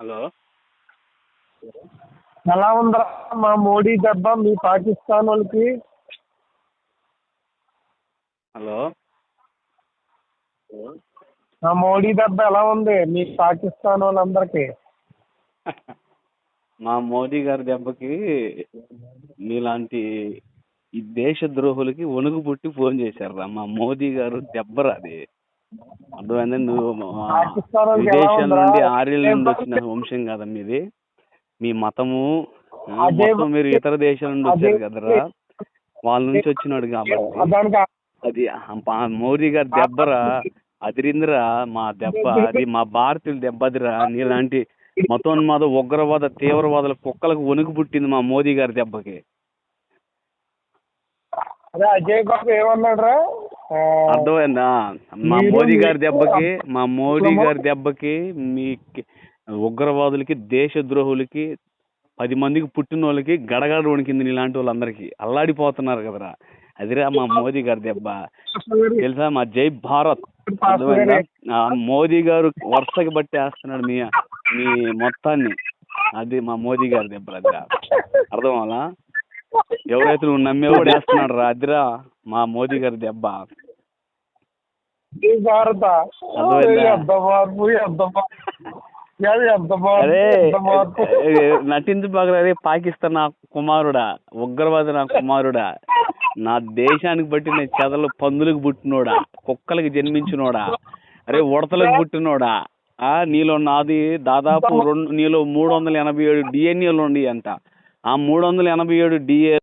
Hello? ఎలా ఉందా మా మోడీ దెబ్బ మీ పాకిస్తాన్ వాళ్ళకి. హలో? మా మోడీ దెబ్బ ఎలా ఉంది? మీ పాకిస్తాన్ వాళ్ళందరికీ. మా మోదీ గారి దెబ్బకి మీలాంటి ఈ దేశ ద్రోహులకి వణుకు పుట్టి ఫోన్ చేశారు మా మోదీ గారు దెబ్బరా అది. అర్థమైందా? నువ్వు విదేశాల? నుండి ఆర్యుల నుండి వచ్చిన వంశం కదా మీది మీ మతము మొత్తం మీరు ఇతర దేశాల నుండి వచ్చారు కదరా? వాళ్ళ నుంచి వచ్చినాడు కాబట్టి. అది మోదీ గారి దెబ్బరా? అదిరిందిరా మా దెబ్బ. అది మా భారతీయుల దెబ్బ అదిరా నీలాంటి మతోన్మాద ఉగ్రవాద తీవ్రవాదుల కుక్కలకు వణుకు పుట్టింది మా మోదీ గారి దెబ్బకి. అదే అజయ్ బాబు ఏమన్నాడు రా అర్థమైందా? మా మోదీ గారి దెబ్బకి మా మోదీ గారి దెబ్బకి మీ ఉగ్రవాదులకి దేశద్రోహులకి పది మందికి పుట్టిన వాళ్ళకి గడగడ వణికింది నీలాంటి వాళ్ళందరికీ. అల్లాడిపోతున్నారు కదరా. అదిరా మా మోదీ గారి దెబ్బ. తెలుసా? మా జై భారత్. మోదీ గారు వరుసకి బట్టి వేస్తున్నాడు మీ మీ మొత్తాన్ని. అది మా మోదీ గారి దెబ్బ అదిరా అర్థం అలా ఎవరైతే నువ్వు నమ్మే కూడా వేస్తున్నాడు రా అదిరా. మా మోదీ గారి దెబ్బ. భారత. నటించు బాగా పాకిస్తాన్ నా కుమారుడా ఉగ్రవాది నా కుమారుడా నా దేశానికి బట్టి నేను చెదలు పందులకు పుట్టినోడా కుక్కలకి జన్మించినోడా అరే ఉడతలకు పుట్టినోడా ఆ నీలో నాది దాదాపు రెండు నీలో మూడు వందల ఎనభై ఏడు డిఎన్ఏలు ఉండి అంట. ఆ మూడు వందల ఎనభై ఏడు డిఏ